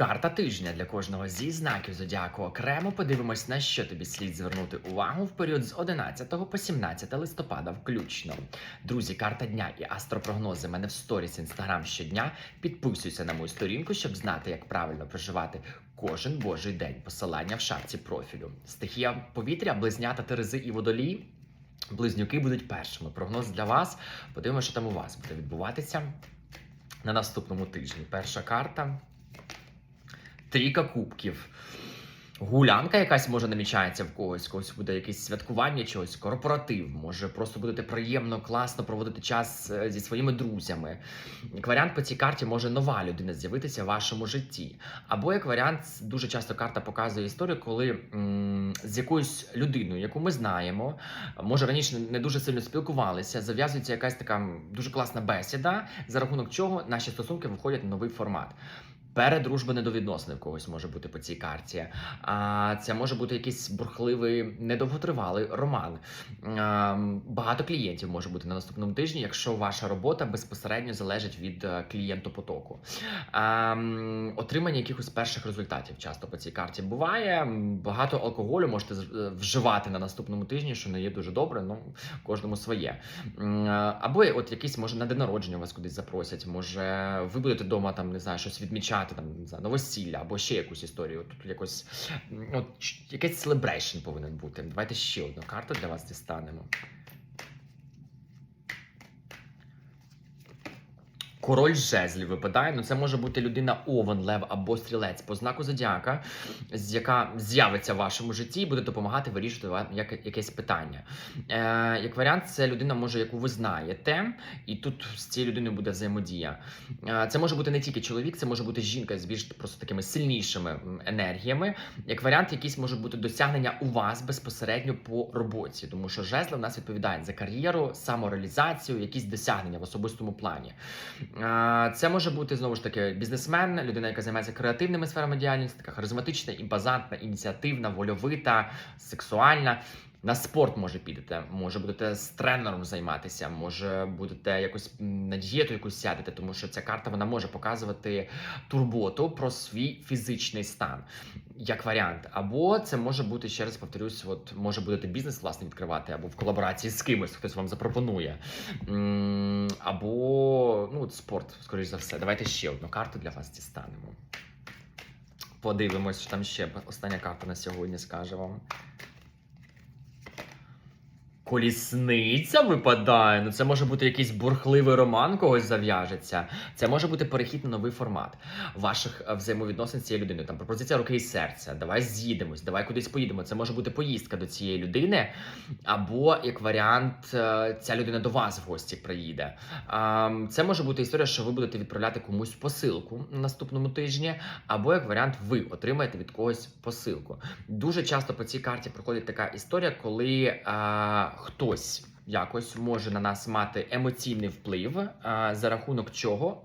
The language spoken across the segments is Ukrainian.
Карта тижня для кожного зі знаків зодіаку окремо подивимось, на що тобі слід звернути увагу в період з 11 по 17 листопада включно. Друзі, карта дня і астропрогнози мене в сторіс інстаграм щодня. Підписуйся на мою сторінку, щоб знати, як правильно проживати кожен божий день. Посилання в шапці профілю. Стихія повітря, близнята Терези і водолій. Близнюки будуть першими. Прогноз для вас. Подивимося, що там у вас буде відбуватися на наступному тижні. Перша карта. Трійка кубків. Гулянка якась може намічається в когось, когось буде якесь святкування чогось, корпоратив. Може просто будете приємно, класно проводити час е, зі своїми друзями. Як варіант по цій карті може нова людина з'явитися в вашому житті. Або як варіант, дуже часто карта показує історію, коли м, з якоюсь людиною, яку ми знаємо, може раніше не дуже сильно спілкувалися, зав'язується якась така дуже класна бесіда, за рахунок чого наші стосунки виходять на новий формат. Передружба недовідносини в когось може бути по цій карті. А це може бути якийсь бурхливий, недовготривалий роман. А, багато клієнтів може бути на наступному тижні, якщо ваша робота безпосередньо залежить від е, клієнтопотоку. А, отримання якихось перших результатів часто по цій карті буває. Багато алкоголю можете е, вживати на наступному тижні, що не є дуже добре. Ну кожному своє. Е, Або от якийсь може на день народження вас кудись запросять. Може, ви будете вдома там не знаю, щось відмічати, там не знаю, новосілля або ще якусь історію. Тут якось от якийсь селебрейшн повинен бути. Давайте ще одну карту для вас дістанемо. Король жезлів випадає. Ну це може бути людина овен, лев або стрілець по знаку зодіака, яка з'явиться в вашому житті і буде допомагати вирішити вам як, якесь питання. Е, як варіант, це людина може, яку ви знаєте, і тут з цією людиною буде взаємодія. Е, це може бути не тільки чоловік, це може бути жінка з більш просто такими сильнішими енергіями. Як варіант, якісь може бути досягнення у вас безпосередньо по роботі, тому що жезли в нас відповідають за кар'єру, самореалізацію, якісь досягнення в особистому плані. Це може бути знову ж таки бізнесмен, людина, яка займається креативними сферами діяльності, така харизматична, імпозантна, ініціативна, вольовита, сексуальна. На спорт може підете, може будете з тренером займатися, може будете якось на дієту якусь сядете, тому що ця карта вона може показувати турботу про свій фізичний стан, як варіант. Або це може бути ще раз повторюсь, от може будете бізнес власне відкривати, або в колаборації з кимось, хтось вам запропонує. Або ну, спорт, скоріш за все. Давайте ще одну карту для вас дістанемо. Подивимось, що там ще остання карта на сьогодні скаже вам. Колісниця випадає. Ну, це може бути якийсь бурхливий роман, когось зав'яжеться. Це може бути перехід на новий формат ваших е, взаємовідносин з цією людиною. Там пропозиція руки і серця. Давай з'їдемось, давай кудись поїдемо. Це може бути поїздка до цієї людини, або як варіант, е, ця людина до вас в гості приїде. Це може бути історія, що ви будете відправляти комусь посилку на наступному тижні, або як варіант, ви отримаєте від когось посилку. Дуже часто по цій карті проходить така історія, коли а, хтось якось може на нас мати емоційний вплив, за рахунок чого.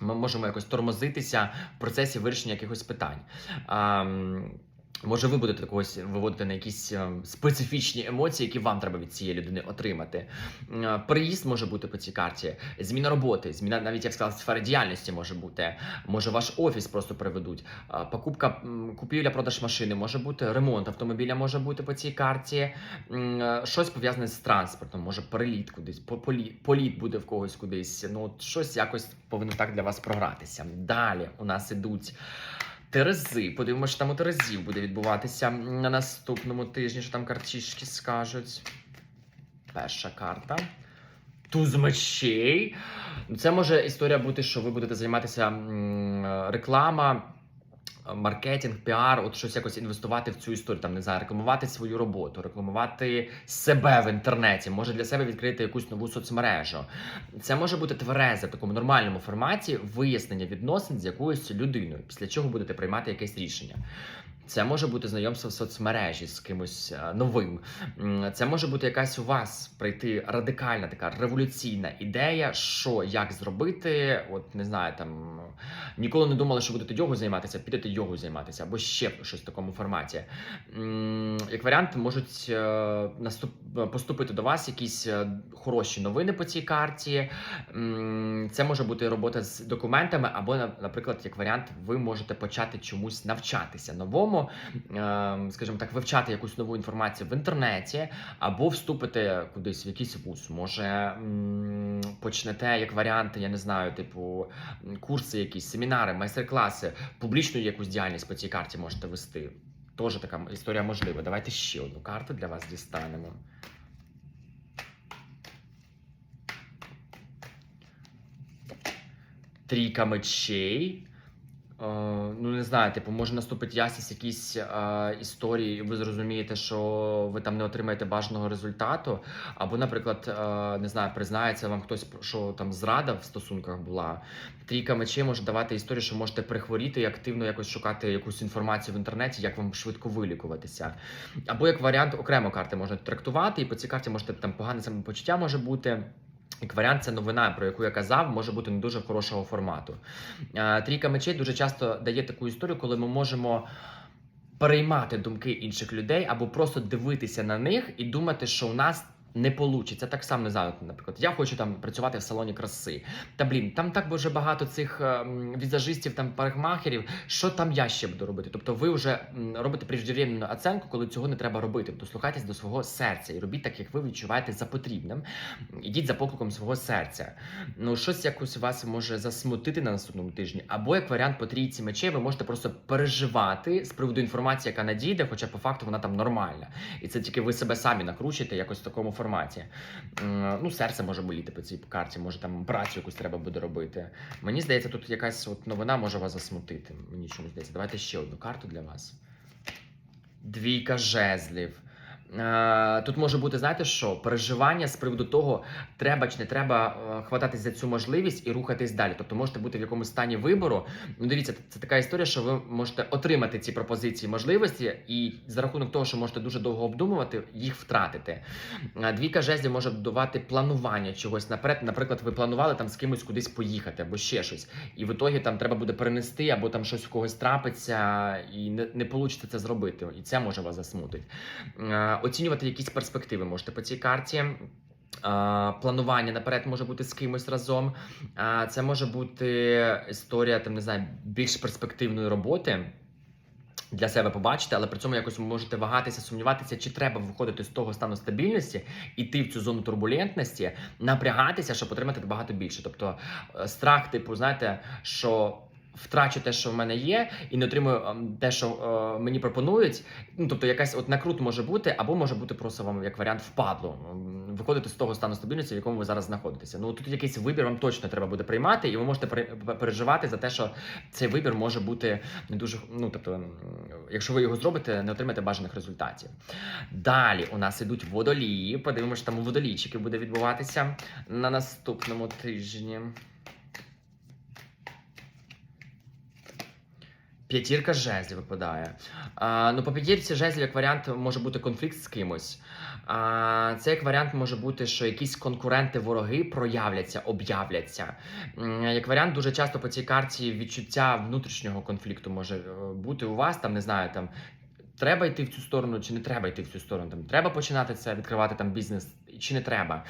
Ми можемо якось тормозитися в процесі вирішення якихось питань. Може, ви будете когось виводити на якісь е, специфічні емоції, які вам треба від цієї людини отримати. Е, Переїзд може бути по цій карті, зміна роботи, зміна навіть я б сказав, сфери діяльності може бути. Може, ваш офіс просто переведуть. Е, Покупка купівля, продаж машини може бути, ремонт автомобіля може бути по цій карті. Щось пов'язане з транспортом, може переліт кудись, по- полі- політ буде в когось кудись. Ну, щось якось повинно так для вас програтися. Далі у нас ідуть. Терези, подивимося, що там у Терезів буде відбуватися на наступному тижні, що там картішки скажуть. Перша карта. Туз мечей. Це може історія бути, що ви будете займатися реклама, маркетинг, піар, от щось якось інвестувати в цю історію, там не знаю, рекламувати свою роботу, рекламувати себе в інтернеті, може для себе відкрити якусь нову соцмережу. Це може бути тверезе в такому нормальному форматі вияснення відносин з якоюсь людиною, після чого будете приймати якесь рішення. Це може бути знайомство в соцмережі з кимось е, новим. Це може бути якась у вас прийти радикальна така революційна ідея, що як зробити. От не знаю, там ніколи не думали, що будете йогою займатися, підете йогою займатися, або ще щось в такому форматі. Як варіант, можуть е, поступити до вас якісь е, хороші новини по цій карті. Це може бути робота з документами, або, на- наприклад, як варіант, ви можете почати чомусь навчатися новому, ем, скажімо так, вивчати якусь нову інформацію в інтернеті, або вступити кудись в якийсь вуз. Може почнете як варіант, я не знаю, типу курси, якісь семінари, майстер-класи, публічну якусь діяльність по цій карті можете вести. Теж така історія можлива. Давайте ще одну карту для вас дістанемо. Трійка мечей. Е, ну, не знаю, типу, може наступить ясність якісь е, історії, і ви зрозумієте, що ви там не отримаєте бажаного результату. Або, наприклад, е, не знаю, признається вам хтось, що там зрада в стосунках була. Трійка мечей може давати історію, що можете прихворіти і активно якось шукати якусь інформацію в інтернеті, як вам швидко вилікуватися. Або як варіант, окремо карти можна трактувати, і по цій карті можете там погане самопочуття може бути. Як варіант, це новина, про яку я казав, може бути не дуже хорошого формату. Трійка мечей дуже часто дає таку історію, коли ми можемо переймати думки інших людей або просто дивитися на них і думати, що у нас не получиться. Так само не знаю, наприклад, я хочу там працювати в салоні краси. Та блін, там так дуже багато цих ем, візажистів, там парикмахерів. Що там я ще буду робити? Тобто, ви вже робите преждевременну оценку, коли цього не треба робити. Тобто слухайтесь до свого серця і робіть так, як ви відчуваєте за потрібним. Ідіть за покликом свого серця. Ну, щось якось вас може засмутити на наступному тижні, або як варіант по трійці мечей, ви можете просто переживати з приводу інформації, яка надійде, хоча по факту вона там нормальна. І це тільки ви себе самі накручуєте якось в такому форматі. М, Ну, серце може боліти по цій карті, може там працю якусь треба буде робити. Мені здається, тут якась от новина може вас засмутити. Мені чомусь здається. Давайте ще одну карту для вас. Двійка жезлів. Е, Тут може бути, знаєте що, переживання з приводу того, треба чи не треба е, хвататись за цю можливість і рухатись далі. Тобто можете бути в якомусь стані вибору. Ну, дивіться, це така історія, що ви можете отримати ці пропозиції можливості, і за рахунок того, що можете дуже довго обдумувати, їх втратити. Е, Двійка жезлів може давати планування чогось наперед. Наприклад, ви планували там з кимось кудись поїхати або ще щось, і в ітогі там треба буде перенести, або там щось у когось трапиться, і не, не вийде це зробити. І це може вас засмутити. Оцінювати якісь перспективи можете по цій карті. Планування наперед може бути з кимось разом. Це може бути історія там, не знаю, більш перспективної роботи. Для себе побачити, але при цьому якось можете вагатися, сумніватися, чи треба виходити з того стану стабільності, іти в цю зону турбулентності, напрягатися, щоб отримати багато більше. Тобто е, страх, типу, знаєте, що втрачу те, що в мене є, і не отримую ем, те, що е, мені пропонують. Ну тобто, якась от накрут може бути, або може бути просто вам як варіант впадло. Виходити з того стану стабільності, в якому ви зараз знаходитеся. Ну тут якийсь вибір вам точно треба буде приймати, і ви можете пере- переживати за те, що цей вибір може бути не дуже. Ну тобто, якщо ви його зробите, не отримаєте бажаних результатів. Далі у нас ідуть водолії. Подивимося, там у буде відбуватися на наступному тижні. П'ятірка жезлів випадає. А, ну, по п'ятірці жезлів, як варіант, може бути конфлікт з кимось. А, це як варіант може бути, що якісь конкуренти, вороги проявляться, об'являться. Як варіант, дуже часто по цій карті відчуття внутрішнього конфлікту може е, бути у вас, там не знаю, там. Треба йти в цю сторону, чи не треба йти в цю сторону? Там треба починати це, відкривати там бізнес, чи не треба.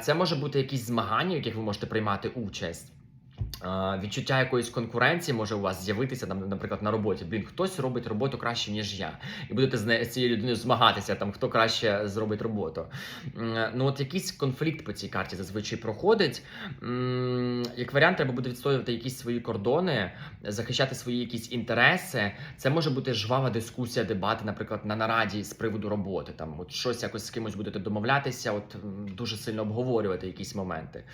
Це може бути якісь змагання, в яких ви можете приймати участь. Відчуття якоїсь конкуренції може у вас з'явитися там, наприклад, на роботі. Блін, хтось робить роботу краще, ніж я, і будете з цією людиною змагатися, там хто краще зробить роботу. Ну от якийсь конфлікт по цій карті зазвичай проходить. Як варіант, треба буде відстоювати якісь свої кордони, захищати свої якісь інтереси. Це може бути жвава дискусія, дебати, наприклад, на нараді з приводу роботи. Там от щось якось з кимось будете домовлятися, от дуже сильно обговорювати якісь моменти.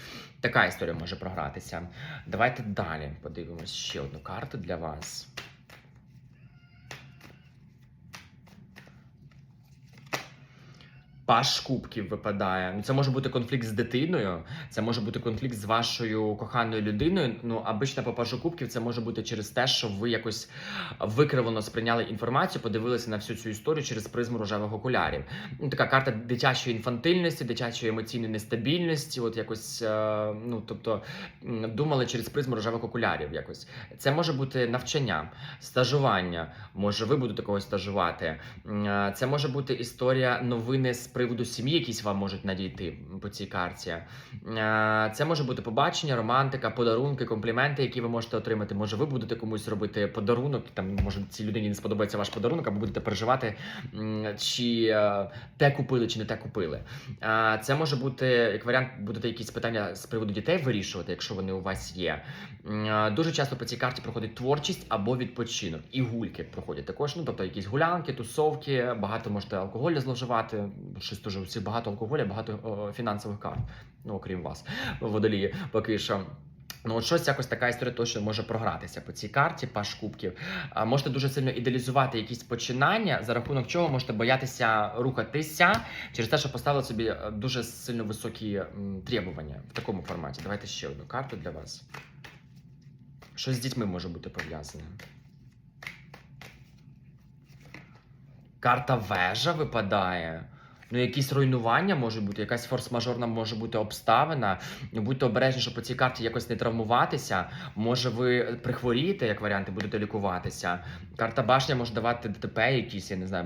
Така історія може програтися. Давайте далі подивимось ще одну карту для вас. Паш кубків випадає. Ну, це може бути конфлікт з дитиною, це може бути конфлікт з вашою коханою людиною. Ну, обично по пажу кубків це може бути через те, що ви якось викривлено сприйняли інформацію, подивилися на всю цю історію через призму рожевих окулярів. Ну, така карта дитячої інфантильності, дитячої емоційної нестабільності. От якось, е, ну тобто думали через призму рожевих окулярів. Якось це може бути навчання, стажування. Може, ви будете когось стажувати. Е, Це може бути історія новини з приводу сім'ї, якісь вам можуть надійти по цій карті. Е, Це може бути побачення, романтика, подарунки, компліменти, які ви можете отримати. Може, ви будете комусь робити подарунок. Там може цій людині не сподобається ваш подарунок, або будете переживати, чи е, те купили, чи не те купили. Е, Це може бути як варіант, будете якісь питання з приводу дітей вирішувати, якщо вони у вас є. Дуже часто по цій карті проходить творчість або відпочинок. І гульки проходять також. Ну тобто якісь гулянки, тусовки, багато можете алкоголю зловживати. Щось дуже у багато алкоголю, багато о, фінансових карт. Ну окрім вас, водолії, що. Ну, от щось якось така історія точно може програтися по цій карті, паш кубків. А, можете дуже сильно ідеалізувати якісь починання, за рахунок чого можете боятися рухатися через те, що поставили собі е, дуже сильно високі требування в такому форматі. Давайте ще одну карту для вас. Щось з дітьми може бути пов'язане. Карта вежа випадає. Ну, якісь руйнування може бути, якась форс-мажорна може бути обставина. Будьте обережні, щоб по цій карті якось не травмуватися. Може, ви прихворієте, як варіанти, будете лікуватися. Карта башня може давати ДТП якісь, я не знаю,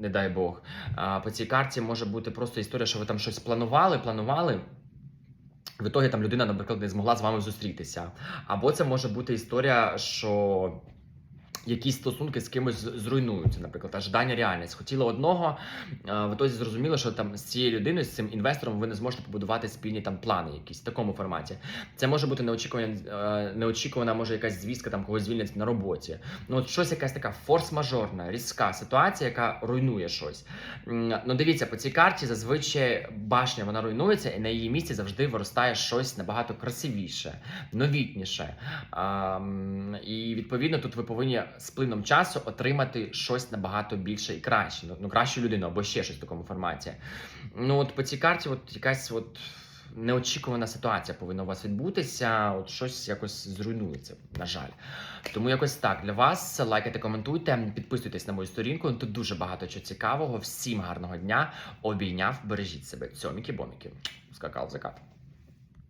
не дай Бог. А по цій карті може бути просто історія, що ви там щось планували, планували. В ітогі там людина, наприклад, не змогла з вами зустрітися. Або це може бути історія, що якісь стосунки з кимось зруйнуються, наприклад, ожидання реальність. Хотіли одного, а в ітозі зрозуміло, що там з цією людиною, з цим інвестором, ви не зможете побудувати спільні там плани, якісь в такому форматі. Це може бути неочікувана, е, неочікувана, може якась звістка, там когось звільнять на роботі. Ну от щось якась така форс-мажорна, різка ситуація, яка руйнує щось. Ну дивіться, по цій карті зазвичай башня вона руйнується, і на її місці завжди виростає щось набагато красивіше, новітніше. І відповідно тут ви повинні з плином часу отримати щось набагато більше і краще. Ну, ну кращу людину або ще щось в такому форматі. Ну от по цій карті, от якась от. Неочікувана ситуація повинна у вас відбутися, от щось якось зруйнується, на жаль. Тому якось так для вас лайкайте, коментуйте, підписуйтесь на мою сторінку. Тут дуже багато чого цікавого. Всім гарного дня. Обійняв, бережіть себе. Цьоміки-боміки. Скакав закат.